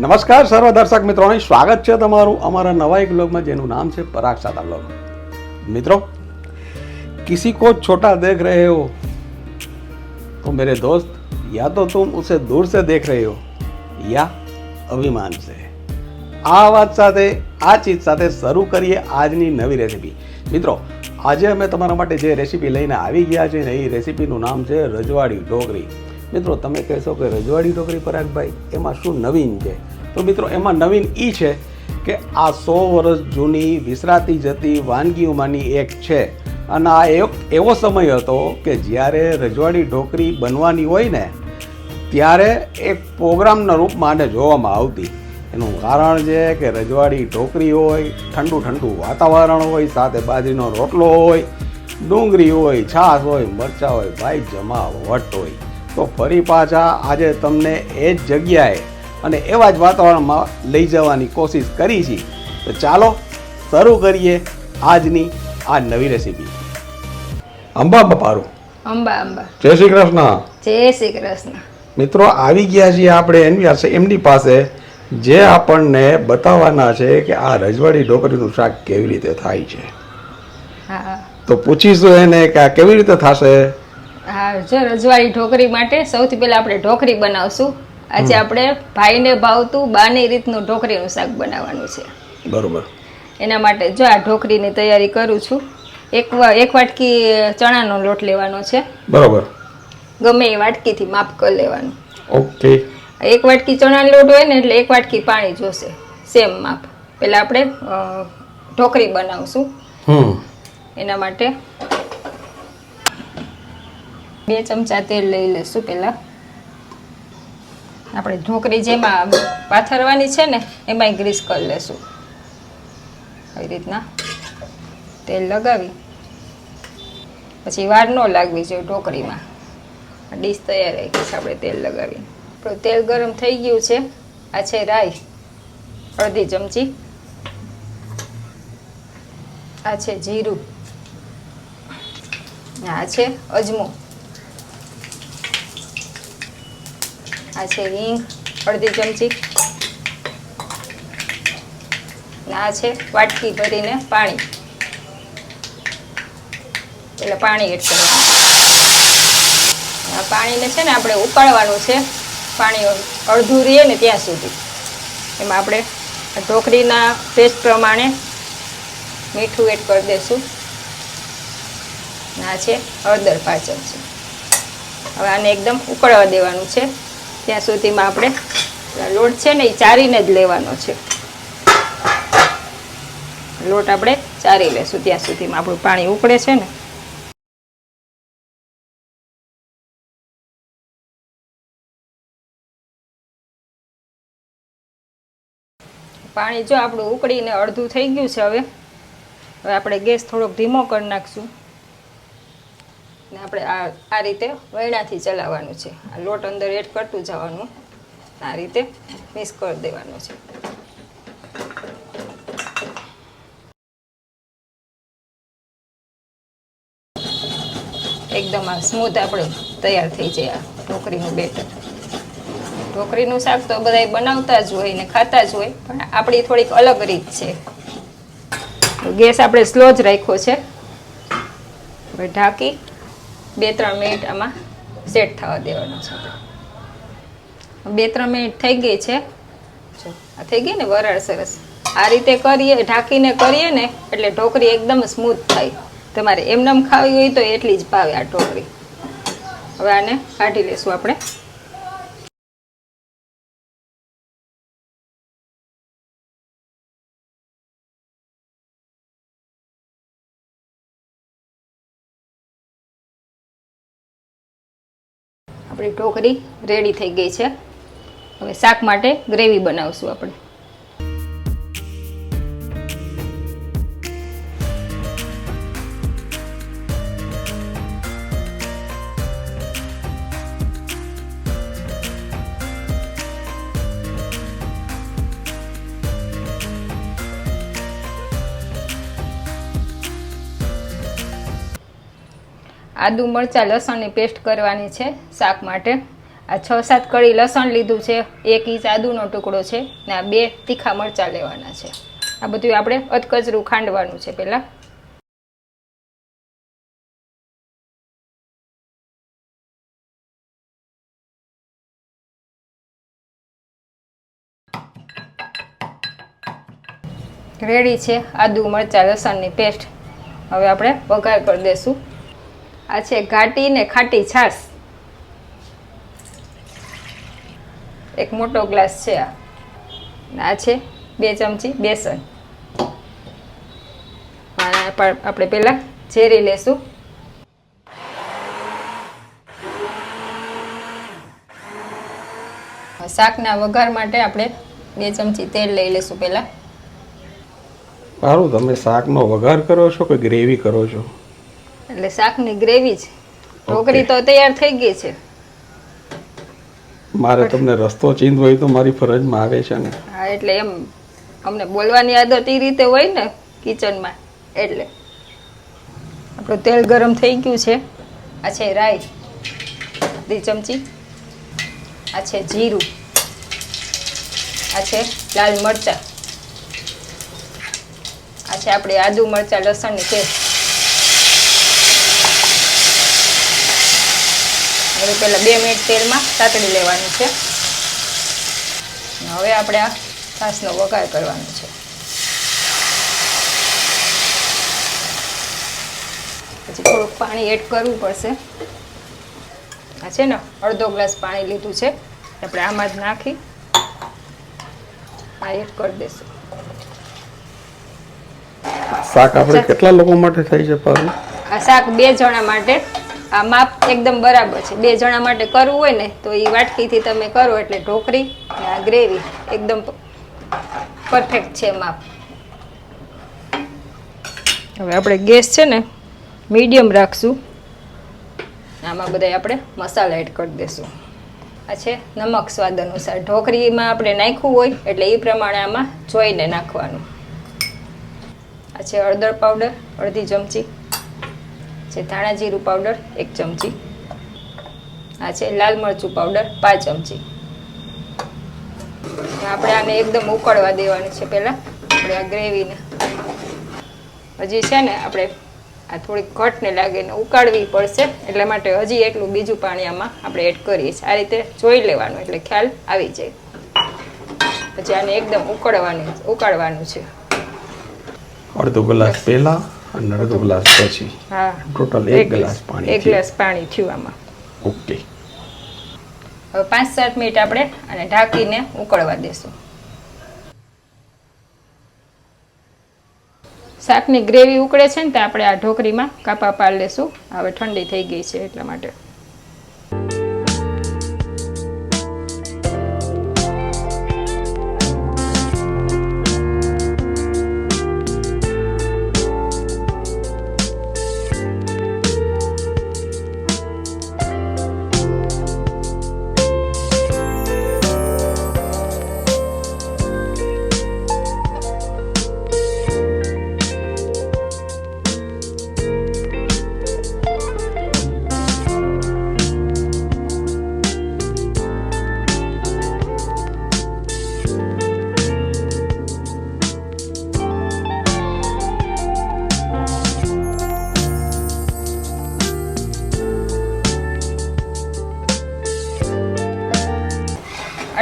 નમસ્કાર સર્વ દર્શક મિત્રોને, સ્વાગત છે તમારું અમારા નવા એક બ્લોગમાં, જેનું નામ છે પરાગ સાદા બ્લોગ. મિત્રો, કિસી કો છોટા દેખ રહે હો? તો મેરે દોસ્ત, યા તો તુમ ઉસે દૂર સે દેખ રહે હો, યા અભિમાન સે. આ વાત સાથે, આ ચીજ સાથે શરૂ કરીએ આજની નવી રેસીપી મિત્રો, આજે અમે તમારા માટે જે રેસીપી લઈને આવી ગયા છે ને, એ રેસીપીનું નામ છે રજવાડી ઢોકરી મિત્રો, તમે કહેશો કે રજવાડી ટોકરી પરાગભાઈ, એમાં શું નવીન છે? તો મિત્રો, એમાં નવીન એ છે કે આ સો વર્ષ જૂની વિસરાતી જતી વાનગીઓમાંની એક છે. અને આ એક એવો સમય હતો કે જ્યારે રજવાડી ઢોકરી બનવાની હોય ને, ત્યારે એક પ્રોગ્રામના રૂપમાં આને જોવામાં આવતી. એનું કારણ છે કે રજવાડી ઢોકરી હોય, ઠંડુ ઠંડુ વાતાવરણ હોય, સાથે બાજરીનો રોટલો હોય, ડુંગળી હોય, છાશ હોય, મરચાં હોય, ભાઈ જમા વટ હોય. તો ફરી પાછા આજે તમને એ જ જગ્યાએ અને એવા જ વાતાવરણમાં લઈ જવાની કોશિશ કરી છે. તો ચાલો શરૂ કરીએ આજની આ નવી રેસીપી. અંબા બપારું. અંબા અંબા. જય શ્રી કૃષ્ણ. જય શ્રી કૃષ્ણ. મિત્રો આવી ગયા છીએ આપણે એમની પાસે એમની પાસે જે આપણને બતાવવાના છે કે આ રજવાડી ઢોકળીનું શાક કેવી રીતે થાય છે. તો પૂછીશું એને કે આ કેવી રીતે થશે? હા જો રજવાડી ઢોકરી માટે સૌથી પહેલા આપણે ઢોકરી બનાવશું. આજે આપણે ભાઈને ભાવતું બાની રીતનું ઢોકરીનું શાક બનાવવાનું છે. બરોબર. એના માટે જો આ ઢોકરીની તૈયારી કરું છું. એક એક વાટકી ચણાનો લોટ લેવાનો છે. બરોબર. ગમે એ વાટકીથી માપ કરી લેવાનું. ઓકે. એક વાટકી ચણાનો લોટ હોય ને એટલે એક વાટકી પાણી જોશે. સેમ માપ. પહેલાં આપણે ઢોકરી બનાવશું. હમ. એના માટે બે ચમચા તેલ લઈ લઈશું પહેલાં. આપણે ઢોકરી જેમાં પાથરવાની છે ને એમાંય ગ્રીસ કરી લેશું. આવી રીતના તેલ લગાવી. પછી વાર ન લાગવી જોઈએ ઢોકરીમાં ડીશ તૈયાર રાખીશ આપણે તેલ લગાવી. આપણું તેલ ગરમ થઈ ગયું છે. આ છે રાઈ, અડધી ચમચી. આ છે જીરું. આ છે અજમો. આ છે હિંગ, અડધી ચમચી. આ છે વાટકી ભરીને પાણી. એટલે પાણી એડ કરવાનું. આ પાણીને છે ને આપણે ઉકાળવાનું છે. પાણી અડધું રહે ને ત્યાં સુધી. એમાં આપણે ઢોકળીના પેસ્ટ પ્રમાણે મીઠું એડ કરી દઈશું. આ છે હળદર પાંચ ચમચી હવે આને એકદમ ઉકળવા દેવાનું છે. ત્યાં સુધીમાં આપણે લોટ છે ને એ ચારીને જ લેવાનો છે. લોટ આપણે ચારી લેશું ત્યાં સુધીમાં. આપણું પાણી ઉકળે છે ને. પાણી જો આપણું ઉકળીને અડધું થઈ ગયું છે હવે. હવે આપણે ગેસ થોડોક ધીમો કરી નાખશું. ને આપણે આ આ રીતે વૈણાથી ચલાવવાનું છે. આ લોટ અંદર એડ કરતું જવાનું. આ રીતે મિક્સ કરી દેવાનું છે. એકદમ આ સ્મૂથ આપણે તૈયાર થઈ જાય આ ઢોકરીનું બેટર. ઢોકરીનું શાક તો બધાય બનાવતા જ હોય ને ખાતા જ હોય, પણ આપણી થોડીક અલગ રીત છે. ગેસ આપણે સ્લો જ રાખ્યો છે. હવે ઢાંકી બે ત્રણ મિનિટ આમાં સેટ થવા દેવાનો છે. બે ત્રણ મિનિટ થઈ ગઈ છે. થઈ ગઈ ને વરાળ સરસ. આ રીતે કરીએ, ઢાંકીને કરીએ ને, એટલે ઢોકરી એકદમ સ્મૂથ થાય. તમારે એમનેમ ખાવી હોય તો એટલી જ ભાવે આ ઢોકરી હવે આને કાઢી લેશું આપણે. આપણી ઢોકરી રેડી થઈ ગઈ છે. હવે શાક માટે ગ્રેવી બનાવશું આપણે. આદુ મરચાં લસણની પેસ્ટ કરવાની છે શાક માટે. આ છ સાત કળી લસણ લીધું છે, એક ઇંચ આદુનો ટુકડો છે ને આ બે તીખા મરચાં લેવાના છે. આ બધું આપણે અધકચરું ખાંડવાનું છે પહેલાં. રેડી છે આદુ મરચાં લસણની પેસ્ટ. હવે આપણે વઘાર કરી દઈશું આ છે ઘાટી ને ખાટી છાશ. એક મોટો ગ્લાસ છે આ. આ છે બે ચમચી બેસન. આપણે પહેલાં ઝેરી લેશું. શાકના વઘાર માટે આપણે બે ચમચી તેલ લઈ લઈશું પહેલાં. સારું, તમે શાકનો વઘાર કરો છો કે ગ્રેવી કરો છો? એટલે શાકની ગ્રેવી છે. ઢોકળી તો તૈયાર થઈ ગઈ છે. મારે તમને રસ્તો ચીંધ હોય તો મારી ફરજમાં આવે છે ને. હા એટલે એમ અમને બોલવાની આદત એ રીતે હોય ને કિચનમાં એટલે. આપણું તેલ ગરમ થઈ ગયું છે. આ છે રાઈ અડધી ચમચી. આ છે જીરું. આ છે લાલ મરચાં. આ છે આપણે આદુ મરચાં લસણની પેસ્ટ. હવે પહેલાં બે મિનિટ તેલમાં સાતડી લેવાની છે. હવે આપણે આ છાશનો વઘાર કરવાનો છે. પછી થોડુંક પાણી એડ કરવું પડશે. આ છે ને અડધો ગ્લાસ પાણી લીધું છે. આપણે આમાં જ નાખી આ એડ કરી દઈશું. શાક આપણે કેટલા લોકો માટે થઈ છે પારું? આ શાક બે જણા માટે આ માપ એકદમ બરાબર છે. બે જણા માટે કરવું હોય ને, તો એ વાટકીથી તમે કરો એટલે ઢોકરી અને આ ગ્રેવી એકદમ પરફેક્ટ છે માપ. હવે આપણે ગેસ છે ને, મીડિયમ રાખશું. આમાં બધા આપણે મસાલા એડ કરી દઈશું આ છે નમક સ્વાદ અનુસાર. ઢોકરીમાં આપણે નાખ્યું હોય એટલે એ પ્રમાણે આમાં જોઈને નાખવાનું. આ છે હળદર પાવડર અડધી ચમચી. છે. ધાણા જીરું પાવડર એક ચમચી. આ છે લાલ મરચું પાવડર પાંચ ચમચી. આપણે આને એકદમ ઉકળવા દેવાનું છે પહેલાં. આપણે આ ગ્રેવીને. હજી છે ને આપણે આ થોડીક ઘટને લાગે ને ઉકાળવી પડશે. એટલા માટે હજી એટલું બીજું પાણી આમાં આપણે એડ કરીએ છીએ. આ રીતે જોઈ લેવાનું એટલે ખ્યાલ આવી જાય. પછી આને એકદમ ઉકળવાનું, ઉકાળવાનું છે. અડધો ગ્લાસ પહેલા અને અડધો ગ્લાસ પછી? હા. ટોટલ એક ગ્લાસ પાણી એક ગ્લાસ પાણી થયું આમાં. ઓકે. હવે પાંચ સાત મિનિટ આપણે અને ઢાંકીને ઉકળવા દેશું. શાકની ગ્રેવી ઉકળે છે ને તો આપણે આ ઢોકરીમાં કાપા પાડી લેશું. હવે ઠંડી થઈ ગઈ છે એટલા માટે.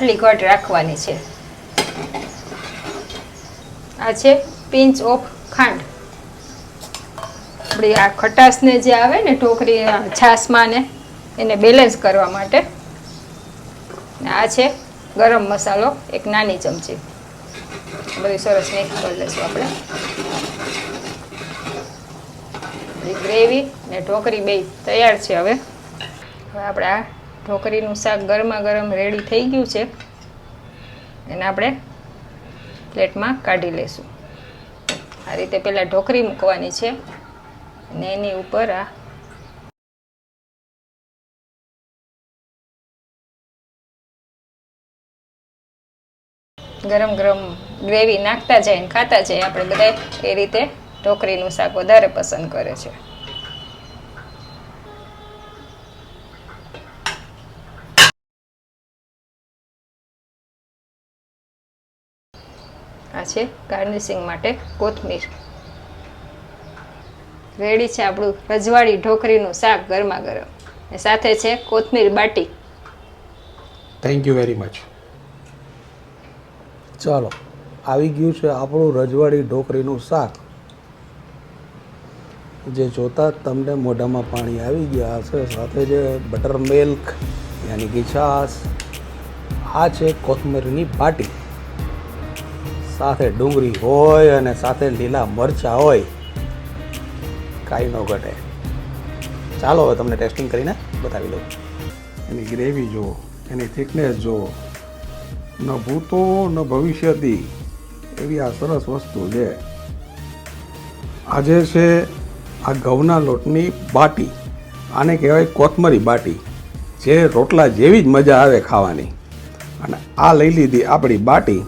આટલી ઘટ રાખવાની છે. આ છે પિંચ ઓફ ખાંડ. આપણી આ ખટાશને જે આવે ને ઢોકરી છાશમાં ને એને બેલેન્સ કરવા માટે. આ છે ગરમ મસાલો, એક નાની ચમચી. બધું સરસ મિક્સ કરી લઈશું આપણે. આપણી ગ્રેવી ને ઢોકરી બે તૈયાર છે હવે. હવે આપણે આ ઢોકરીનું શાક ગરમા ગરમ રેડી થઈ ગયું છે. એને આપણે પ્લેટમાં કાઢી લઈશું આ રીતે પહેલાં ઢોકરી મૂકવાની છે અને એની ઉપર આ ગરમ ગરમ ગ્રેવી નાખતા જાય ખાતા જાય, આપણે બધા એ રીતે ઢોકરીનું શાક વધારે પસંદ કરે છે. આ છે ગાર્નિશિંગ માટે કોથમીર. રેડી છે આપણું રજવાડી ઢોકરીનું શાક ગરમા ગરમ. ને સાથે છે કોથમીર બાટી. થેન્ક યુ વેરી મચ ચાલો, આવી ગયું છે આપણું રજવાડી ઢોકરીનું શાક. જે જોતા તમને મોઢામાં પાણી આવી ગયા હશે. સાથે જે બટર મિલ્ક, યાની કે છાશ આ છે કોથમીરની બાટી. સાથે ડુંગળી હોય અને સાથે લીલા મરચાં હોય, કાંઈ ન ઘટે. ચાલો હવે તમને ટેસ્ટિંગ કરીને બતાવી દઉં. એની ગ્રેવી જુઓ, એની થિકનેસ જુઓ. ન ભૂતો, ન ભવિષ્યથી એવી આ સરસ વસ્તુ છે. આજે છે આ ઘઉંના લોટની બાટી. આને કહેવાય કોથમરી બાટી, જે રોટલા જેવી જ મજા આવે ખાવાની. અને આ લઈ લીધી આપણી બાટી.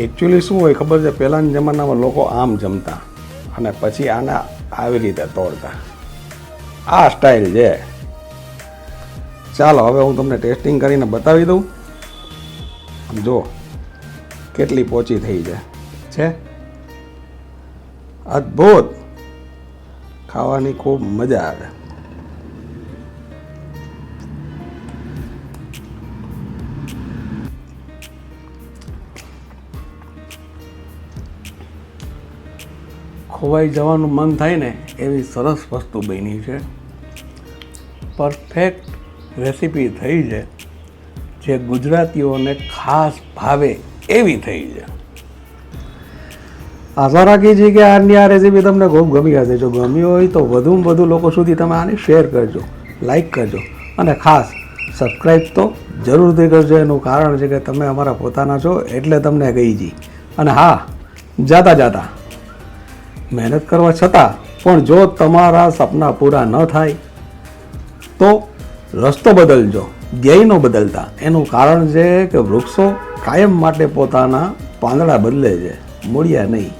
એકચ્યુઅલી શું હોય ખબર છે? પહેલાંના જમાનામાં લોકો આમ જમતા અને પછી આને આવી રીતે તોડતા. આ સ્ટાઇલ છે. ચાલો, હવે હું તમને ટેસ્ટિંગ કરીને બતાવી દઉં. જો કેટલી પોચી થઈ છે. છે? અદ્ભુત. ખાવાની ખૂબ મજા આવે. ખોવાઈ જવાનું મન થાય ને, એવી સરસ વસ્તુ બની છે. પરફેક્ટ રેસીપી થઈ છે, જે ગુજરાતીઓને ખાસ ભાવે એવી થઈ છે. આશા રાખી છે કે આજની આ રેસીપી તમને ખૂબ ગમી હશે. જો ગમી હોય તો વધુમાં વધુ લોકો સુધી તમે આને શેર કરજો લાઈક કરજો, અને ખાસ સબસ્ક્રાઈબ તો જરૂરથી કરજો. એનું કારણ છે કે તમે અમારા પોતાના છો, એટલે તમને કહી જી. અને હા, જાતા જાતા. મહેનત કરવા છતાં પણ જો તમારા સપના પૂરા ન થાય, તો રસ્તો બદલજો ધ્યેય ન બદલતા. એનું કારણ છે કે વૃક્ષો કાયમ માટે પોતાના પાંદડા બદલે છે, મૂળ્યા નહીં.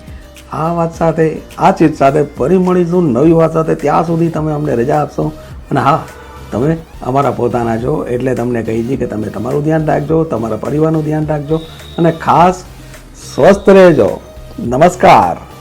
આ વાત સાથે, આ ચીજ સાથે ફરી મળીશું, નવી વાત સાથે. ત્યાં સુધી તમે અમને રજા આપશો. અને હા, તમે અમારા પોતાના છો, એટલે તમને કહી દઈએ કે તમે તમારું ધ્યાન રાખજો, તમારા પરિવારનું ધ્યાન રાખજો. અને ખાસ સ્વસ્થ રહેજો. નમસ્કાર.